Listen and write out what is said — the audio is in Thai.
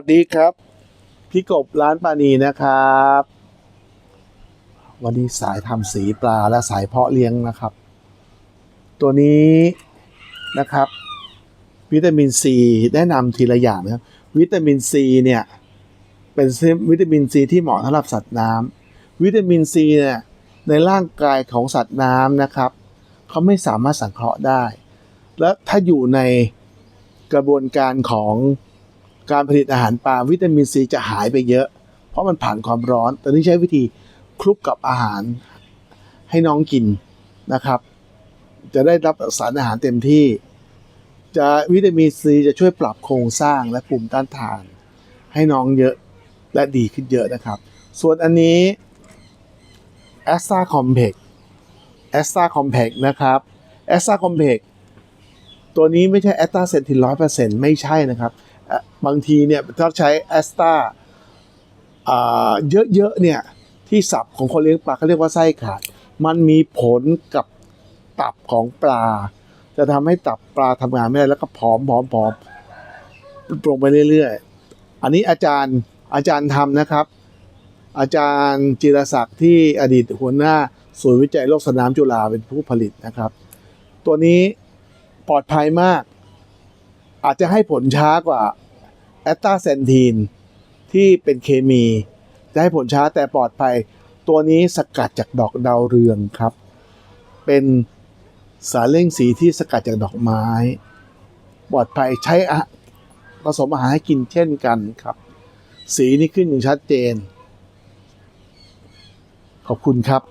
วัสดีครับ พี่กบร้านปานีนะครับ วันนี้สายทำสีปลาและสายเพาะเลี้ยงนะครับ ตัวนี้นะครับ วิตามินซีแนะนำทีละอย่างนะครับ วิตามินซีเนี่ยเป็นวิตามินซีที่เหมาะสำหรับสัตว์น้ำวิตามินซีเนี่ยในร่างกายของสัตว์น้ำนะครับเขาไม่สามารถสังเคราะห์ได้ และถ้าอยู่ในกระบวนการของ การผลิตอาหารปลาวิตามินซีจะหายไปเยอะ เพราะมันผ่านความร้อน แตอนนี้ใช้วิธีคลุกกับอาหารให้น้องกินนะครับ จะได้รับสารอาหารเต็มที่ จะวิตามินซีจะช่วยปรับโครงสร้างและภูมิต้านทาน ให้น้องเยอะและดีขึ้นเยอะนะครับ ส่วนอันนี้แอสตาคอมเพกแอสตาคอมเพกนะครับแอสตาคอมเพกตัวนี้ไม่ใช่แอสตาเซนทินร้อยเปอร์เซ็นต์ไม่ใช่นะครับ บางทีเนี่ยถ้าใช้แอสตาเยอะๆเนี่ยที่สับของคนเลี้ยงปลาเขาเรียกว่าไส้ขาด มันมีผลกับตับของปลา จะทำให้ตับปลาทำงานไม่ได้แล้วก็ผอมผอมผอมลงไปเรื่อยๆ อันนี้อาจารย์อาจารย์ทำนะครับ อาจารย์จิรศักดิ์ที่อดีตหัวหน้าศูนย์วิจัยโรคสนามจุฬาเป็นผู้ผลิตนะครับ ตัวนี้ปลอดภัยมาก อาจจะให้ผลช้ากว่าแอตตาเซนทีนที่เป็นเคมี จะให้ผลช้าแต่ปลอดภัย ตัวนี้สกัดจากดอกดาวเรืองครับ เป็นสารเร่งสีที่สกัดจากดอกไม้ ปลอดภัยใช้อะผสมอาหารให้กินเช่นกันครับ สีนี่ขึ้นอย่างชัดเจน ขอบคุณครับ